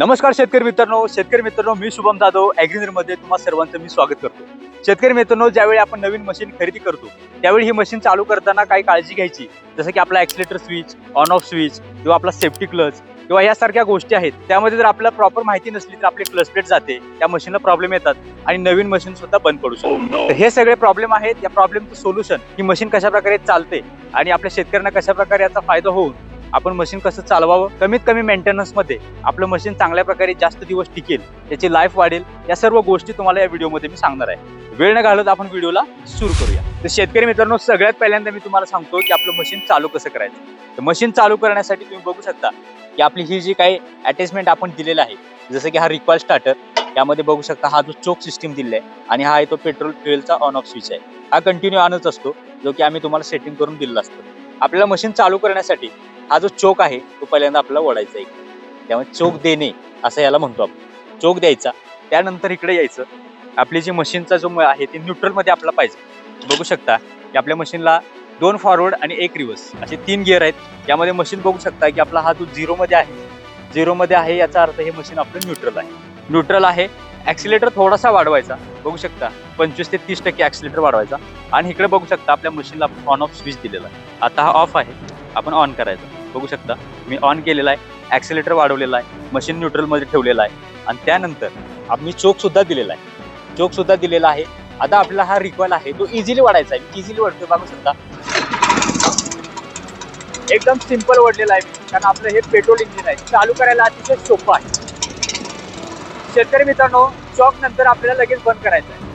नमस्कार शेतकरी मित्रांनो. शेतकरी मित्रांनो मी शुभम जाधवमध्ये तुम्हा सर्वांचं मी स्वागत करतो. शेतकरी मित्रांनो ज्यावेळी आपण नवीन मशीन खरेदी करतो त्यावेळी ही मशीन चालू करताना काही काळजी घ्यायची. जसं की आपला accelerator switch on off switch किंवा आपला सेफ्टी क्लच किंवा यासारख्या गोष्टी आहेत. त्यामध्ये जर आपल्याला प्रॉपर माहिती नसली तर आपली क्लच प्लेट जाते. त्या मशीनला प्रॉब्लेम येतात आणि नवीन मशीन सुद्धा बंद पडू शकते. तर हे सगळे प्रॉब्लेम आहेत. या प्रॉब्लेमचं सोल्युशन ही मशीन कशा प्रकारे चालते आणि आपल्या शेतकऱ्यांना कशा प्रकारे याचा फायदा होऊन आपण मशीन कसं चालवावं? कमीत कमी मेंटेनन्समध्ये आपलं मशीन चांगल्या प्रकारे जास्त दिवस टिकेल त्याची लाईफ वाढेल या सर्व गोष्टी तुम्हाला या व्हिडिओमध्ये मी सांगणार आहे. वेळ न घालत आपण व्हिडिओला सुरू करूया. तर शेतकरी मित्रांनो सगळ्यात पहिल्यांदा मी तुम्हाला सांगतो की आपलं मशीन चालू कसं करायचं. तर मशीन चालू करण्यासाठी तुम्ही बघू शकता की आपली ही जी काही अटॅचमेंट आपण दिलेलं आहे जसं की हा रिक्वायर स्टार्टर यामध्ये बघू शकता हा जो चोक सिस्टीम दिलेला आहे आणि हा आहे तो पेट्रोल फ्युएलचा ऑन ऑफ स्विच आहे. हा कंटिन्यू ऑनच असतो जो की आम्ही तुम्हाला सेटिंग करून दिलेला असतो. आपल्याला मशीन चालू करण्यासाठी हा जो चोक आहे तो पहिल्यांदा आपल्याला ओढायचा आहे. त्यामुळे चोक देणे असं याला म्हणतो आपण. चोक द्यायचा त्यानंतर इकडे यायचं. आपली जी मशीनचा जो आहे ते न्यूट्रलमध्ये आपला पाहिजे. बघू शकता की आपल्या मशीनला दोन फॉरवर्ड आणि एक रिव्हर्स असे तीन गिअर आहेत. यामध्ये मशीन बघू शकता की आपला हा जो झिरोमध्ये आहे झिरोमध्ये आहे याचा अर्थ हे मशीन आपलं न्यूट्रल आहे. न्यूट्रल आहे ॲक्सिलेटर थोडासा वाढवायचा. बघू शकता पंचवीस ते तीस टक्के ॲक्सिलेटर वाढवायचा. आणि इकडे बघू शकता आपल्या मशीनला ऑन ऑफ स्विच दिलेला आहे. आता हा ऑफ आहे आपण ऑन करायचा. बघू शकता. मी ऑन केलेला आहे. ॲक्सिलेटर वाढवलेला आहे. मशीन न्यूट्रलमध्ये ठेवलेला आहे. आणि त्यानंतर आम्ही चोकसुद्धा दिलेला आहे. चोकसुद्धा दिलेला आहे. आता आपला हा रिक्वाल आहे. तो इझिली वाढायचा आहे. इझिली वाढतोय. बघू शकता. एकदम सिंपल वाढलेला आहे. कारण आपलं हे पेट्रोल इंजिन आहे. चालू करायला अतिशय सोपं आहे. शेतकरी मित्रांनो चॉक नंतर आपल्याला लगेच बंद करायचं आहे.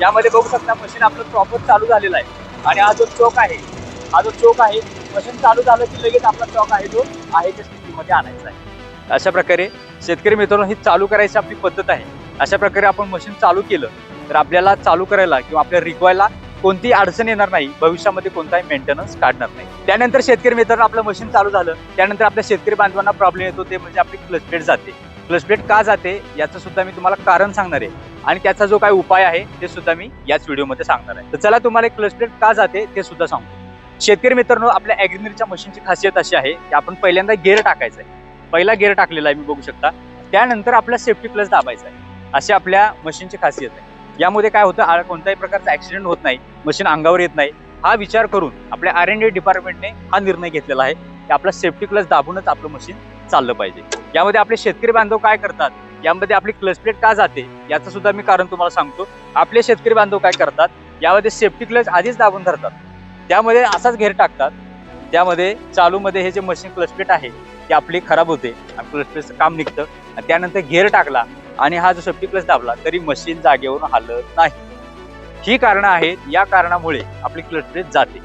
यामध्ये बघू शकता मशीन आपलं प्रॉपर चालू झालेलं आहे. आणि हा जो चोक आहे हा जो चोक आहे मशीन चालू झालं की लगेच आपला स्टॉक आहे तो आहे त्या स्थितीमध्ये आणायचा आहे. अशा प्रकारे शेतकरी मित्रांनो ही चालू करायची आपली पद्धत आहे. अशा प्रकारे आपण मशीन चालू केलं तर आपल्याला चालू करायला किंवा आपल्या रिक्वायला कोणतीही अडचण येणार नाही. भविष्यामध्ये कोणताही मेंटेनन्स काढणार नाही. त्यानंतर शेतकरी मित्रांनो आपलं मशीन चालू झालं. त्यानंतर आपल्या शेतकरी बांधवांना प्रॉब्लेम येतो ते म्हणजे आपली क्लच प्लेट जाते. क्लच प्लेट का जाते याचं सुद्धा मी तुम्हाला कारण सांगणार आहे. आणि त्याचा जो काही उपाय आहे ते सुद्धा मी याच व्हिडिओमध्ये सांगणार आहे. तर चला तुम्हाला क्लच प्लेट का जाते ते सुद्धा सांगतो शेतकरी मित्रांनो आपल्या ॲग्रिनरीच्या मशीनची खासियत अशी आहे की आपण पहिल्यांदा गेअर टाकायचा आहे. पहिला गेअर टाकलेला आहे मी बघू शकता. त्यानंतर आपला सेफ्टी प्लस दाबायचा आहे. अशी आपल्या मशीनची खासियत आहे. यामध्ये काय होतं कोणत्याही प्रकारचा ऍक्सिडेंट होत नाही मशीन अंगावर येत नाही. हा विचार करून आपल्या आर एन डी डिपार्टमेंटने हा निर्णय घेतलेला आहे की आपला सेफ्टी क्लच दाबूनच आपलं मशीन चाललं पाहिजे. यामध्ये आपले शेतकरी बांधव काय करतात? यामध्ये आपली क्लच प्लेट का जाते? याचं सुद्धा मी कारण तुम्हाला सांगतो. आपले शेतकरी बांधव काय करतात? यामध्ये सेफ्टी क्लच आधीच दाबून धरतात. त्यामध्ये असाच घेर टाकतात. त्यामध्ये चालूमध्ये हे जे मशीन क्लच आहे ती आपली खराब होते आणि क्लच काम निघतं. आणि त्यानंतर घेर टाकला आणि हा जो सेफ्टी क्लच दाबला तरी मशीन जागेवरून हलत नाही. ही कारणं आहेत. या कारणामुळे आपली क्लच जाते.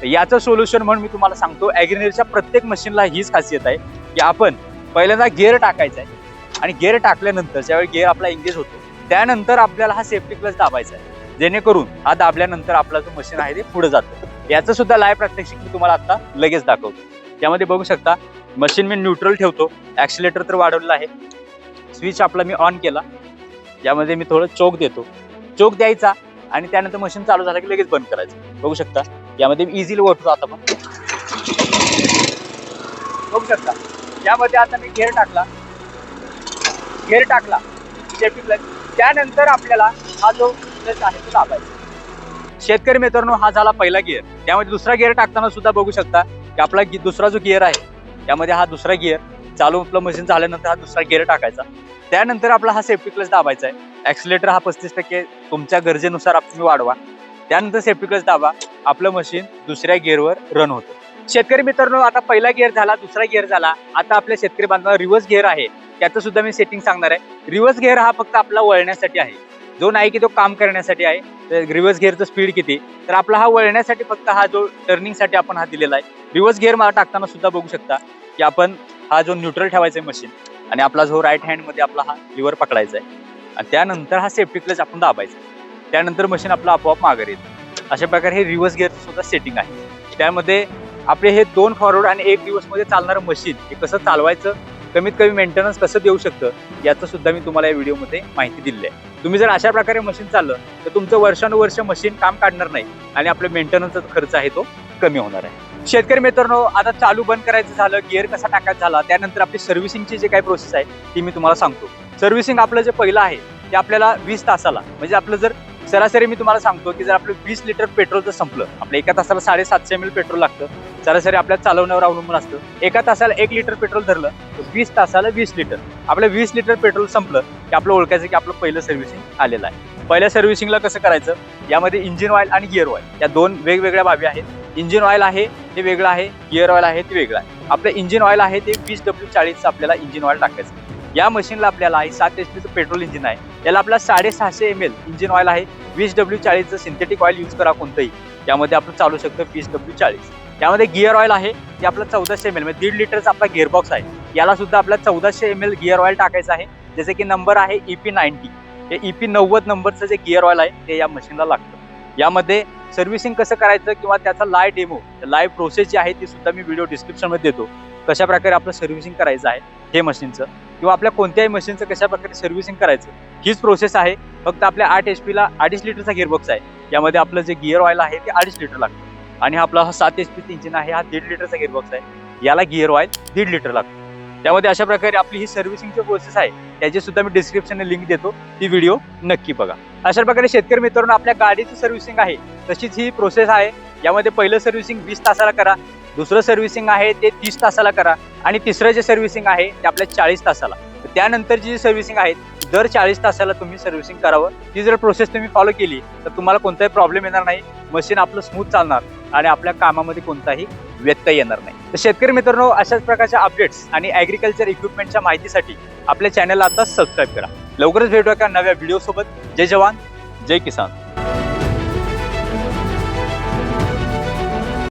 तर याचं सोल्युशन म्हणून मी तुम्हाला सांगतो ॲग्रिनेरच्या प्रत्येक मशीनला हीच खासियत आहे की आपण पहिल्यांदा गेअर टाकायचा आहे. आणि गेअर टाकल्यानंतर ज्यावेळी गेअर आपला एंगेज होतो त्यानंतर आपल्याला हा सेफ्टी क्लच दाबायचा आहे. जेणेकरून हा दाबल्यानंतर आपला जो मशीन आहे ते पुढे जातं. याचं सुद्धा लाईव्ह प्रात्यक्षिक मी तुम्हाला आता लगेच दाखवतो. यामध्ये बघू शकता मशीन मी न्यूट्रल ठेवतो. ॲक्सिलेटर तर वाढवलेला आहे. स्विच आपला मी ऑन केला. यामध्ये मी थोडं चोक देतो. चोक द्यायचा आणि त्यानंतर मशीन चालू झालं की लगेच बंद करायचं. बघू शकता यामध्ये मी इझिली ओढतो आता पण. बघू शकता. यामध्ये आता मी घेर टाकला. घेर टाकला. सेफ्टी प्लस त्यानंतर आपल्याला हा जो प्लस आहे तो दाबायचा. शेतकरी मित्रांनो हा झाला पहिला गिअर त्यामध्ये दुसरा गिअर टाकताना सुद्धा बघू शकता की आपला गि- दुसरा जो गिअर आहे त्यामध्ये हा दुसरा गिअर चालू आपलं मशीन झाल्यानंतर हा दुसरा गिअर टाकायचा. त्यानंतर आपला हा सेफ्टी क्लच दाबायचा आहे. ॲक्सिलेटर हा पस्तीस टक्के तुमच्या गरजेनुसार तुम्ही वाढवा. त्यानंतर सेफ्टी क्लच दाबा. आपलं मशीन दुसऱ्या गिअरवर रन होतं. शेतकरी मित्रांनो आता पहिला गिअर झाला दुसरा गिअर झाला. आता आपल्या शेतकरी बांधवांना रिव्हर्स गिअर आहे. त्याचं सुद्धा मी सेटिंग सांगणार आहे. रिव्हर्स गिअर हा फक्त आपला वळण्यासाठी आहे. जो नाही की तो काम करण्यासाठी आहे तर रिव्हर्स गिअरचं स्पीड किती? तर आपला हा वळण्यासाठी फक्त हा जो टर्निंगसाठी आपण हा दिलेला आहे. रिव्हर्स गिअर मला टाकताना सुद्धा बघू शकता की आपण हा जो न्यूट्रल ठेवायचा आहे मशीन आणि आपला जो राईट हँडमध्ये आपला हा लिव्हर पकडायचा आहे. आणि त्यानंतर हा सेफ्टी क्लच आपण दाबायचा त्यानंतर मशीन आपलं आपोआप माघार येतं. अशा प्रकारे हे रिव्हर्स गिअरचं सुद्धा सेटिंग आहे. त्यामध्ये आपले हे दोन फॉरवर्ड आणि एक दिवसमध्ये चालणारं मशीन हे कसं चालवायचं कमीत कमी मेंटेनन्स कसं देऊ शकतं याचं सुद्धा मी तुम्हाला या व्हिडिओमध्ये माहिती दिली आहे. तुम्ही जर अशा प्रकारे मशीन चाललं तर तुमचं वर्षानुवर्ष मशीन काम काढणार नाही आणि आपलं मेंटेनन्सचा खर्च आहे तो कमी होणार आहे. शेतकरी मित्रांनो आता चालू बंद करायचं झालं गिअर कसा टाकायचा झाला त्यानंतर आपली सर्व्हिसिंगची जे काही प्रोसेस आहे ती मी तुम्हाला सांगतो. सर्व्हिसिंग आपलं जे पहिलं आहे ते आपल्याला वीस तासाला म्हणजे आपलं जर सरासरी मी तुम्हाला सांगतो की जर आपलं वीस लिटर पेट्रोल जर संपलं आपल्या एका तासाला साडेसातशे एम एल पेट्रोल लागतं. सरासरी आपल्या चालवण्यावर अवलंबून असतं. एका तासाला एक लिटर पेट्रोल धरलं तर वीस तासाला वीस लिटर. आपलं वीस लिटर पेट्रोल संपलं की आपलं ओळखायचं की आपलं पहिलं सर्व्हिसिंग आलेलं आहे. पहिल्या सर्व्हिसिंगला कसं करायचं? यामध्ये इंजिन ऑइल आणि गिअर ऑइल. या दोन वेगवेगळ्या बाबी आहेत. इंजिन ऑइल आहे ते वेगळं आहे. गिअर ऑइल आहे ते वेगळं आहे. आपलं इंजिन ऑइल आहे ते वीस डब्ल्यू चाळीसचं आपल्याला इंजिन ऑइल टाकायचं या मशीनला आपल्याला आहे सात एच पीचं पेट्रोल इंजिन आहे. याला आपला साडेसहाशे एम एल इंजिन ऑइल आहे. वीस डब्ल्यू चाळीसचं सिंथेटिक ऑइल यूज करा कोणतंही. यामध्ये आपण चालू शकतो वीस डब्ल्यू चाळीस. यामध्ये गिअर ऑइल आहे. ते आपलं चौदाशे एम एल म्हणजे दीड लिटरचा आपला गिअरबॉक्स आहे. याला सुद्धा आपला चौदाशे एम एल गिअर ऑइल टाकायचं आहे. जसे की नंबर आहे ई पी नाईन्टी हे ई पी नव्वद नंबरचं जे गिअर ऑइल आहे ते या मशीनला लागतं. यामध्ये सर्व्हिसिंग कसं करायचं किंवा त्याचा लाईव्ह डेमो लाईव्ह प्रोसेस जी आहे ती सुद्धा मी व्हिडिओ डिस्क्रिप्शनमध्ये देतो. कशा प्रकारे आपलं सर्व्हिसिंग करायचं आहे हे मशीनचं. किंवा आपल्या कोणत्याही मशीनचं कशा प्रकारे सर्व्हिसिंग करायचं हीच प्रोसेस आहे. फक्त आपल्या आठ एच पीला अडीच लिटरचा गिअरबॉक्स आहे. यामध्ये आपलं जे गिअर ऑइल आहे ते अडीच लिटर लागतं. आणि आपला हा सात एच पीचं इंजिन आहे हा दीड लिटरचा गिअरबॉक्स आहे. याला गिअर ऑइल दीड लिटर लागतं. त्यामध्ये अशा प्रकारे आपली ही सर्व्हिसिंगची प्रोसेस आहे त्याची सुद्धा मी डिस्क्रिप्शन लिंक देतो. ती व्हिडिओ नक्की बघा. अशा प्रकारे शेतकरी मित्रांनो आपल्या गाडीची सर्व्हिसिंग आहे तशीच ही प्रोसेस आहे. यामध्ये पहिलं सर्व्हिसिंग वीस तासाला करा दुसरं सर्व्हिसिंग आहे ते तीस तासाला करा आणि तिसरं जे सर्व्हिसिंग आहे ते आपल्या चाळीस तासाला. त्यानंतरची जी सर्व्हिसिंग आहे दर चाळीस तासाला तुम्ही सर्व्हिसिंग करावं. ती जर प्रोसेस तुम्ही फॉलो केली तर तुम्हाला कोणताही प्रॉब्लेम येणार नाही. मशीन आपलं स्मूथ चालणार आणि आपल्या कामामध्ये कोणताही व्यत्यय येणार नाही. तर शेतकरी मित्रांनो अशाच प्रकारच्या अपडेट्स आणि ॲग्रिकल्चर इक्विपमेंटच्या माहितीसाठी आपल्या चॅनलला आता सबस्क्राईब करा. लवकरच भेटूया का नव्या व्हिडिओसोबत जय जवान जय किसान.